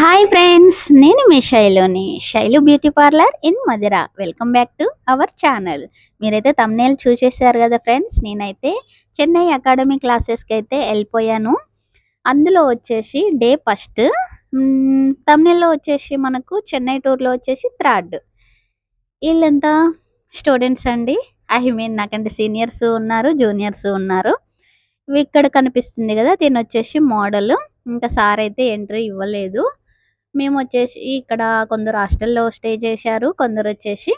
Hi friends నేను మీ శైలుని Shailu beauty parlour in Madhira welcome back to our channel మీరైతే thumbnail చూసేసారు కదా ఫ్రెండ్స్ నేనైతే చెన్నై అకాడమీ క్లాసెస్కి అయితే వెళ్ళిపోయాను. అందులో వచ్చేసి డే ఫస్ట్ తమ్నేల్లో వచ్చేసి మనకు చెన్నై టూర్లో వచ్చేసి థర్డ్ వీళ్ళంతా స్టూడెంట్స్ అండి. ఐ మీన్ నాకంటే సీనియర్స్ ఉన్నారు జూనియర్స్ ఉన్నారు. ఇక్కడ కనిపిస్తుంది కదా దీని వచ్చేసి మోడల్ ఇంకా సార్ అయితే ఎంట్రీ ఇవ్వలేదు. మేము వచ్చేసి ఇక్కడ కొందరు హాస్టల్లో స్టే చేశారు కొందరు వచ్చేసి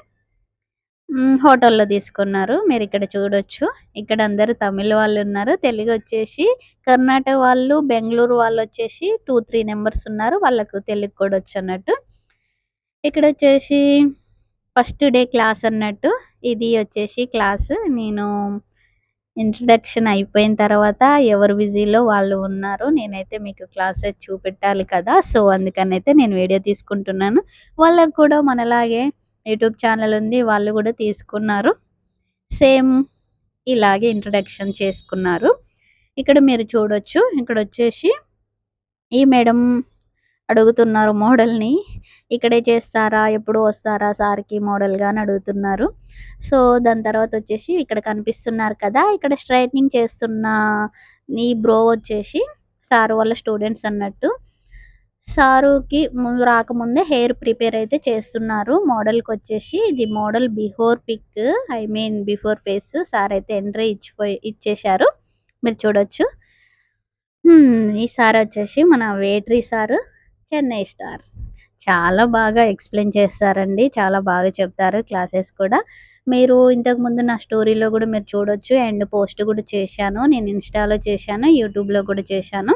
హోటల్లో తీసుకున్నారు. మీరు ఇక్కడ చూడొచ్చు. ఇక్కడ అందరు తమిళ వాళ్ళు ఉన్నారు తెలుగు వచ్చేసి కర్ణాటక వాళ్ళు బెంగళూరు వాళ్ళు వచ్చేసి టూ త్రీ నెంబర్స్ ఉన్నారు. వాళ్ళకు తెలుగు కూడా వచ్చు అన్నట్టు ఇక్కడ వచ్చేసి ఫస్ట్ డే క్లాస్ అన్నట్టు ఇది వచ్చేసి క్లాస్. నేను ఇంట్రడక్షన్ అయిపోయిన తర్వాత ఎవరు బిజీలో వాళ్ళు ఉన్నారు నేనైతే మీకు క్లాసెస్ చూపెట్టాలి కదా సో అందుకని అయితే నేను వీడియో తీసుకుంటున్నాను. వాళ్ళకు కూడా మనలాగే యూట్యూబ్ ఛానల్ ఉంది వాళ్ళు కూడా తీసుకున్నారు. సేమ్ ఇలాగే ఇంట్రడక్షన్ చేసుకున్నారు. ఇక్కడ మీరు చూడొచ్చు ఇక్కడ వచ్చేసి ఈ మేడం అడుగుతున్నారు మోడల్ని. ఇక్కడే చేస్తారా? ఎప్పుడు వస్తారా? సార్కి మోడల్గా అని అడుగుతున్నారు. సో దాని తర్వాత వచ్చేసి ఇక్కడ కనిపిస్తున్నారు కదా ఇక్కడ స్ట్రైట్నింగ్ చేస్తున్న నీ బ్రో వచ్చేసి సారు వాళ్ళ స్టూడెంట్స్ అన్నట్టు. సారుకి ముందు రాకముందే హెయిర్ ప్రిపేర్ అయితే చేస్తున్నారు. మోడల్కి వచ్చేసి ఇది model before pic I mean before face. Sir అయితే ఎంట్రీ ఇచ్చిపోయి ఇచ్చేశారు. మీరు చూడొచ్చు. ఈ సార్ వచ్చేసి మన వేట్రీ సారు చెన్నై స్టార్ చాలా బాగా ఎక్స్ప్లెయిన్ చేస్తారండి. చాలా బాగా చెప్తారు క్లాసెస్ కూడా. మీరు ఇంతకు ముందు నా స్టోరీలో కూడా మీరు చూడొచ్చు. అండ్ పోస్ట్ కూడా చేశాను. నేను ఇన్స్టాలో చేశాను. యూట్యూబ్లో కూడా చేశాను.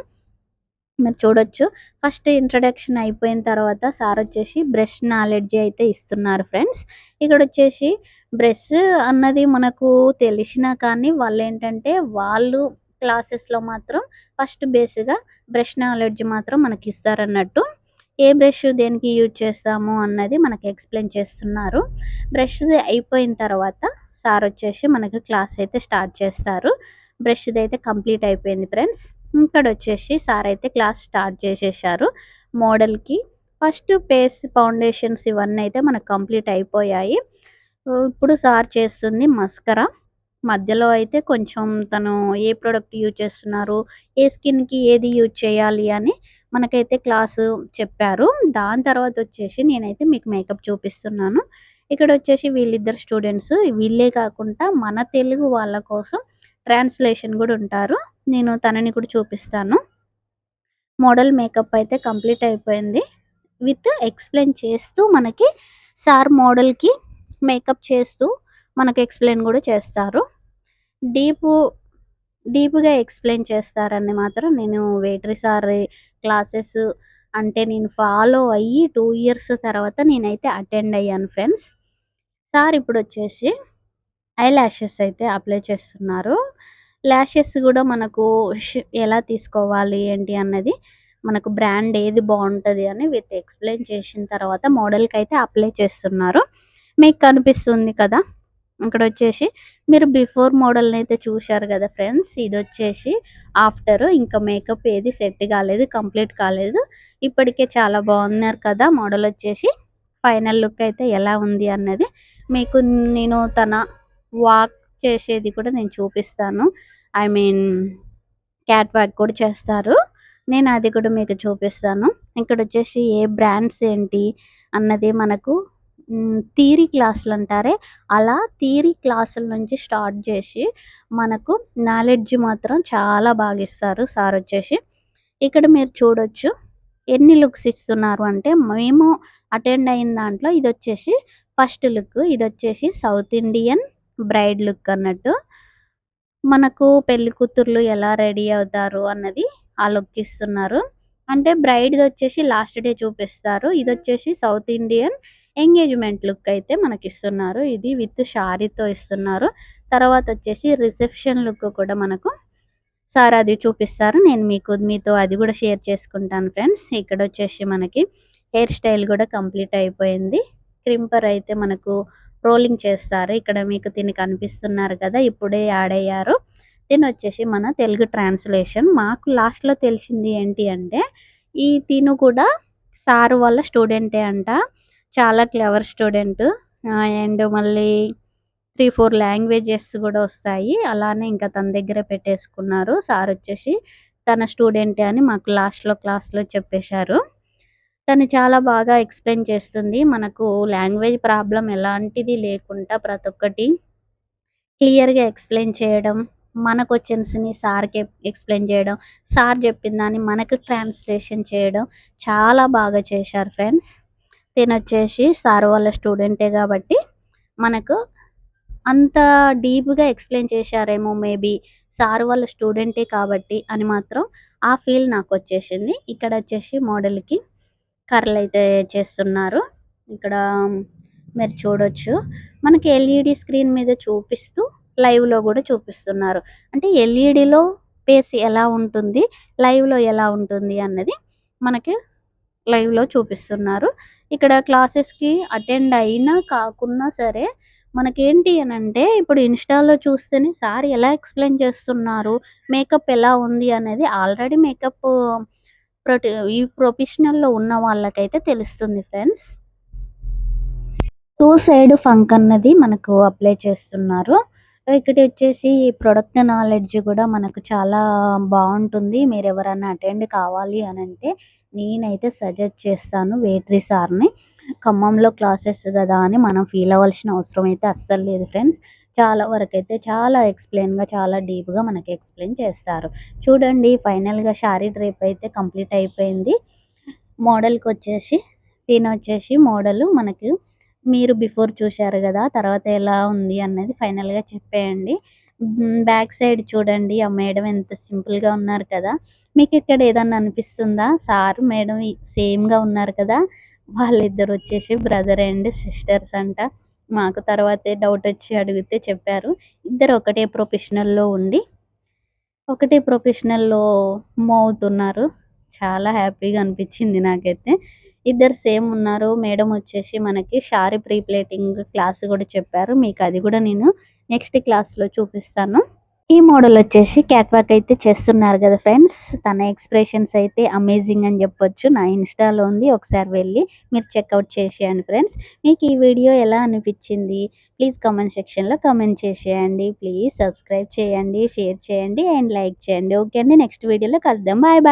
మీరు చూడొచ్చు. ఫస్ట్ ఇంట్రడక్షన్ అయిపోయిన తర్వాత సార్ వచ్చేసి బ్రష్ నాలెడ్జ్ అయితే ఇస్తున్నారు ఫ్రెండ్స్. ఇక్కడ వచ్చేసి బ్రష్ అన్నది మనకు తెలిసినా కానీ వాళ్ళు ఏంటంటే వాళ్ళు క్లాసెస్లో మాత్రం ఫస్ట్ బేస్గా బ్రష్ నాలెడ్జ్ మాత్రం మనకి ఇస్తారన్నట్టు ఏ బ్రష్ దేనికి యూజ్ చేస్తాము అన్నది మనకి ఎక్స్ప్లెయిన్ చేస్తున్నారు. బ్రష్ అయిపోయిన తర్వాత సార్ వచ్చేసి మనకి క్లాస్ అయితే స్టార్ట్ చేస్తారు. బ్రష్ది అయితే కంప్లీట్ అయిపోయింది ఫ్రెండ్స్. ఇక్కడ వచ్చేసి సార్ అయితే క్లాస్ స్టార్ట్ చేసేసారు. మోడల్కి ఫస్ట్ పేస్ ఫౌండేషన్స్ ఇవన్నీ అయితే మనకు కంప్లీట్ అయిపోయాయి. ఇప్పుడు సార్ చేస్తుంది మస్కరా. మధ్యలో అయితే కొంచెం తను ఏ ప్రోడక్ట్ యూజ్ చేస్తున్నారు ఏ స్కిన్కి ఏది యూజ్ చేయాలి అని మనకైతే క్లాసు చెప్పారు. దాని తర్వాత వచ్చేసి నేనైతే మీకు మేకప్ చూపిస్తున్నాను. ఇక్కడ వచ్చేసి వీళ్ళిద్దరు స్టూడెంట్స్ వీళ్ళే కాకుండా మన తెలుగు వాళ్ళ కోసం ట్రాన్స్లేషన్ కూడా ఉంటారు. నేను తనని కూడా చూపిస్తాను. మోడల్ మేకప్ అయితే కంప్లీట్ అయిపోయింది. విత్ ఎక్స్ప్లెయిన్ చేస్తూ మనకి సార్ మోడల్కి మేకప్ చేస్తూ మనకు ఎక్స్ప్లెయిన్ కూడా చేస్తారు. డీపు డీప్గా ఎక్స్ప్లెయిన్ చేస్తారని మాత్రం నేను వేటరీ సార్ క్లాసెస్ అంటే నేను ఫాలో అయ్యి టూ ఇయర్స్ తర్వాత నేనైతే అటెండ్ అయ్యాను ఫ్రెండ్స్ సార్ ఇప్పుడు వచ్చేసి ఐ ల్యాషెస్ అయితే అప్లై చేస్తున్నారు. ల్యాషెస్ కూడా మనకు ఎలా తీసుకోవాలి ఏంటి అన్నది మనకు బ్రాండ్ ఏది బాగుంటుంది అని విత్ ఎక్స్ప్లెయిన్ చేసిన తర్వాత మోడల్కి అయితే అప్లై చేస్తున్నారు. మీకు కనిపిస్తుంది కదా? ఇక్కడ వచ్చేసి మీరు బిఫోర్ మోడల్ని అయితే చూశారు కదా ఫ్రెండ్స్ ఇది వచ్చేసి ఆఫ్టర్. ఇంకా మేకప్ ఏది సెట్ కాలేదు కంప్లీట్ కాలేదు. ఇప్పటికే చాలా బాగున్నారు కదా మోడల్ వచ్చేసి ఫైనల్ లుక్ అయితే ఎలా ఉంది అన్నది మీకు నేను తన వాక్ చేసేది కూడా నేను చూపిస్తాను. ఐ మీన్ క్యాట్ వాక్ కూడా చేస్తారు. నేను అది కూడా మీకు చూపిస్తాను. ఇక్కడ వచ్చేసి ఏ బ్రాండ్స్ ఏంటి అన్నది మనకు థియరీ క్లాసులు అంటారే? అలా థియరీ క్లాసుల నుంచి స్టార్ట్ చేసి మనకు నాలెడ్జ్ మాత్రం చాలా బాగా ఇస్తారు సార్ వచ్చేసి. ఇక్కడ మీరు చూడొచ్చు ఎన్ని లుక్స్ ఇస్తున్నారు అంటే మేము అటెండ్ అయిన దాంట్లో ఇది వచ్చేసి ఫస్ట్ లుక్ ఇది వచ్చేసి సౌత్ ఇండియన్ బ్రైడ్ లుక్ అన్నట్టు. మనకు పెళ్ళి కూతుర్లు ఎలా రెడీ అవుతారు అన్నది ఆ లుక్ ఇస్తున్నారు. అంటే బ్రైడ్ది వచ్చేసి లాస్ట్ డే చూపిస్తారు ఇది వచ్చేసి సౌత్ ఇండియన్ ఎంగేజ్మెంట్ లుక్ అయితే మనకి ఇస్తున్నారు ఇది విత్ షారీతో ఇస్తున్నారు. తర్వాత వచ్చేసి రిసెప్షన్ లుక్ కూడా మనకు సార్ అది చూపిస్తారు. నేను మీకు మీతో అది కూడా షేర్ చేసుకుంటాను ఫ్రెండ్స్. ఇక్కడ వచ్చేసి మనకి హెయిర్ స్టైల్ కూడా కంప్లీట్ అయిపోయింది. క్రింపర్ అయితే మనకు రోలింగ్ చేస్తారు. ఇక్కడ మీకు తిని కనిపిస్తున్నారు కదా ఇప్పుడే యాడ్ అయ్యారు. దీని వచ్చేసి మన తెలుగు ట్రాన్స్లేషన్. మాకు లాస్ట్లో తెలిసింది ఏంటి అంటే ఈ తిను కూడా సార్ వాళ్ళ స్టూడెంటే అంట. చాలా క్లెవర్ స్టూడెంట్ అండ్ మళ్ళీ త్రీ ఫోర్ లాంగ్వేజెస్ కూడా వస్తాయి. అలానే ఇంకా తన దగ్గర పెట్టేసుకున్నారు. సార్ వచ్చేసి తన స్టూడెంటే అని మాకు లాస్ట్లో క్లాస్లో చెప్పేశారు. తను చాలా బాగా ఎక్స్ప్లెయిన్ చేస్తుంది. మనకు లాంగ్వేజ్ ప్రాబ్లం ఎలాంటిది లేకుండా ప్రతి ఒక్కటి క్లియర్గా ఎక్స్ప్లెయిన్ చేయడం మన క్వశ్చన్స్ని సార్కి ఎక్స్ప్లెయిన్ చేయడం సార్ చెప్పిన దాన్ని మనకు ట్రాన్స్లేషన్ చేయడం చాలా బాగా చేశారు ఫ్రెండ్స్ తిను వచ్చేసి సార్ వాళ్ళ స్టూడెంటే కాబట్టి మనకు అంత డీప్గా ఎక్స్ప్లెయిన్ చేశారేమో మేబీ సార్ వాళ్ళ స్టూడెంటే కాబట్టి అని మాత్రం ఆ ఫీల్ నాకు వచ్చేసింది. ఇక్కడ వచ్చేసి మోడల్కి కర్రలు అయితే చేస్తున్నారు. ఇక్కడ మీరు చూడొచ్చు. మనకి ఎల్ఈడి స్క్రీన్ మీద చూపిస్తూ లైవ్లో కూడా చూపిస్తున్నారు. అంటే ఎల్ఈడిలో పేస్ ఎలా ఉంటుంది లైవ్లో ఎలా ఉంటుంది అన్నది మనకి లైవ్లో చూపిస్తున్నారు. ఇక్కడ క్లాసెస్కి అటెండ్ అయినా కాకున్నా సరే మనకేంటి అని అంటే ఇప్పుడు ఇన్స్టాలో చూస్తేనే సార్ ఎలా ఎక్స్ప్లెయిన్ చేస్తున్నారు? మేకప్ ఎలా ఉంది అనేది ఆల్రెడీ మేకప్ ప్రొటి ఈ ప్రొఫెషనల్లో ఉన్న వాళ్ళకైతే తెలుస్తుంది ఫ్రెండ్స్. టూ సైడ్ ఫంక్ అన్నది మనకు అప్లై చేస్తున్నారు. ఇక్కడ వచ్చేసి ప్రొడక్ట్ నాలెడ్జ్ కూడా మనకు చాలా బాగుంటుంది. మీరు ఎవరైనా అటెండ్ కావాలి అని అంటే నేనైతే సజెస్ట్ చేస్తాను వేట్రీ సార్ని. ఖమ్మంలో క్లాసెస్ కదా అని మనం ఫీల్ అవ్వాల్సిన అవసరం అయితే అస్సలు లేదు ఫ్రెండ్స్ చాలా వరకు అయితే చాలా ఎక్స్ప్లెయిన్గా చాలా డీప్గా మనకి ఎక్స్ప్లెయిన్ చేస్తారు. చూడండి ఫైనల్గా శారీ డ్రేప్ అయితే కంప్లీట్ అయిపోయింది. మోడల్కి వచ్చేసి దీని వచ్చేసి మోడల్ మనకి మీరు బిఫోర్ చూశారు కదా తర్వాత ఎలా ఉంది అన్నది ఫైనల్గా చెప్పేయండి. బ్యాక్ సైడ్ చూడండి. ఆ మేడం ఎంత సింపుల్గా ఉన్నారు కదా. మీకు ఇక్కడ ఏదన్నా అనిపిస్తుందా? సార్ మేడం సేమ్గా ఉన్నారు కదా. వాళ్ళిద్దరు వచ్చేసి బ్రదర్ అండ్ సిస్టర్స్ అంట. మాకు తర్వాతే డౌట్ వచ్చి అడిగితే చెప్పారు. ఇద్దరు ఒకటే ప్రొఫెషనల్లో ఉండి ఒకటే ప్రొఫెషనల్లో మూవ్ అవుతున్నారు చాలా హ్యాపీగా అనిపించింది నాకైతే. ఇద్దరు సేమ్ ఉన్నారు. మేడం వచ్చేసి మనకి షారీ ప్రీ ప్లేటింగ్ క్లాస్ కూడా చెప్పారు. మీకు అది కూడా నేను నెక్స్ట్ క్లాస్లో చూపిస్తాను. ఈ మోడల్ వచ్చేసి క్యాట్వాక్ అయితే చేస్తున్నారు కదా ఫ్రెండ్స్. తన ఎక్స్ప్రెషన్స్ అయితే అమేజింగ్ అని చెప్పొచ్చు. నా ఇన్స్టాలో ఉంది. ఒకసారి వెళ్ళి మీరు చెక్అవుట్ చేసేయండి ఫ్రెండ్స్. మీకు ఈ వీడియో ఎలా అనిపించింది? ప్లీజ్ కామెంట్ సెక్షన్లో కామెంట్ చేసేయండి. ప్లీజ్ సబ్స్క్రైబ్ చేయండి షేర్ చేయండి అండ్ లైక్ చేయండి. ఓకే అండి. నెక్స్ట్ వీడియోలో కలుద్దాం. Bye bye.